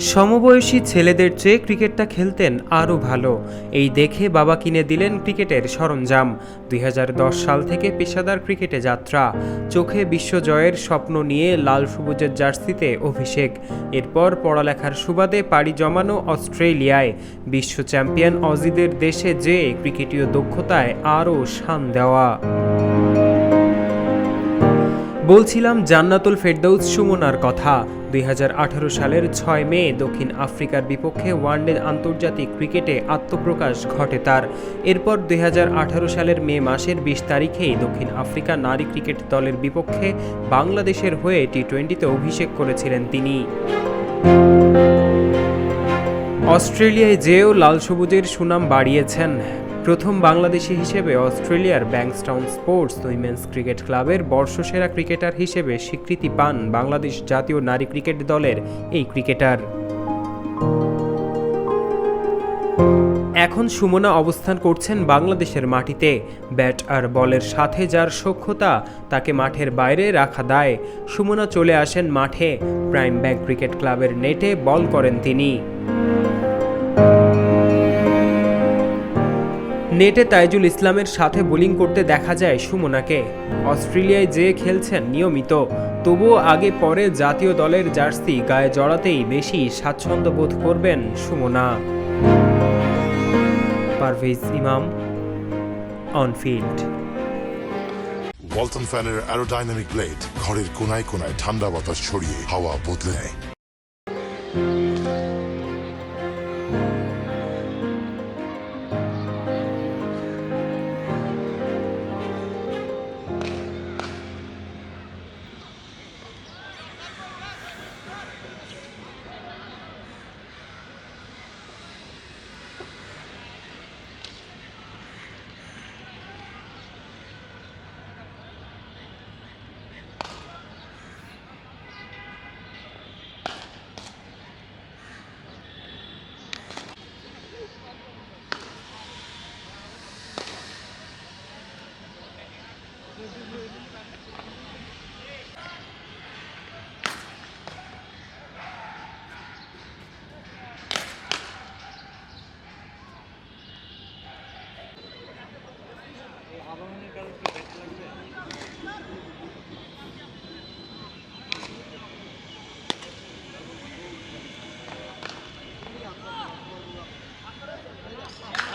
সমবয়সী ছেলেদের চেয়ে ক্রিকেটটা খেলতেন আরও ভালো। এই দেখে বাবা কিনে দিলেন ক্রিকেটের সরঞ্জাম। দুই হাজার দশ সাল থেকে পেশাদার ক্রিকেটে যাত্রা। চোখে বিশ্বজয়ের স্বপ্ন নিয়ে লাল সবুজের জার্সিতে অভিষেক। এরপর পড়ালেখার সুবাদে পাড়ি জমানো অস্ট্রেলিয়ায়। বিশ্ব চ্যাম্পিয়ন অজিদের দেশে যেয়ে ক্রিকেটীয় দক্ষতায় আরও শান দেওয়া। বলছিলাম জান্নাতুল ফেরদৌস সুমনার কথা। দুই হাজার আঠারো সালের ছয় মে দক্ষিণ আফ্রিকার বিপক্ষে ওয়ানডে আন্তর্জাতিক ক্রিকেটে আত্মপ্রকাশ ঘটে তার। এরপর দুই হাজার আঠারো সালের মে মাসের বিশ তারিখেই দক্ষিণ আফ্রিকা নারী ক্রিকেট দলের বিপক্ষে বাংলাদেশের হয়ে টি টোয়েন্টিতে অভিষেক করেছিলেন তিনি। অস্ট্রেলিয়ায় যেও লাল সবুজের সুনাম বাড়িয়েছেন। প্রথম বাংলাদেশি হিসেবে অস্ট্রেলিয়ার ব্যাংকস্টাউন স্পোর্টস উইমেন্স ক্রিকেট ক্লাবের বর্ষসেরা ক্রিকেটার হিসেবে স্বীকৃতি পান বাংলাদেশ জাতীয় নারী ক্রিকেট দলের এই ক্রিকেটার। এখন সুমনা অবস্থান করছেন বাংলাদেশের মাটিতে। ব্যাট আর বলের সাথে যার সক্ষতা তাকে মাঠের বাইরে রাখা দায়। সুমনা চলে আসেন মাঠে। প্রাইম ব্যাংক ক্রিকেট ক্লাবের নেটে বল করেন তিনি। নেটে তাইজুল ইসলামের সাথে বোলিং করতে দেখা যায় সুমনাকে। অস্ট্রেলিয়ায় যে খেলছেন নিয়মিত, তবুও আগে পরে জাতীয় দলের জার্সি গায়ে জড়াতেই বেশি স্বাচ্ছন্দ্য বোধ করবেন সুমনা। পারভেজ ইমাম, অনফিল্ড। ওয়ালটন ফ্যানের অ্যারোডাইনামিক ব্লেড, ঘরের কোনায় কোনায় ঠান্ডা বাতাস ছড়িয়ে হাওয়া বদলে নেয়।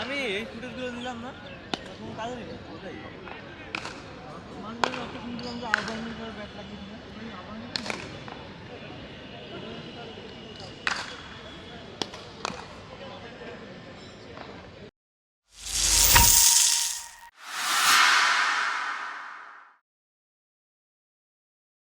আমি এই ফুটেজগুলো দিলাম না। কোনো কাজে নেই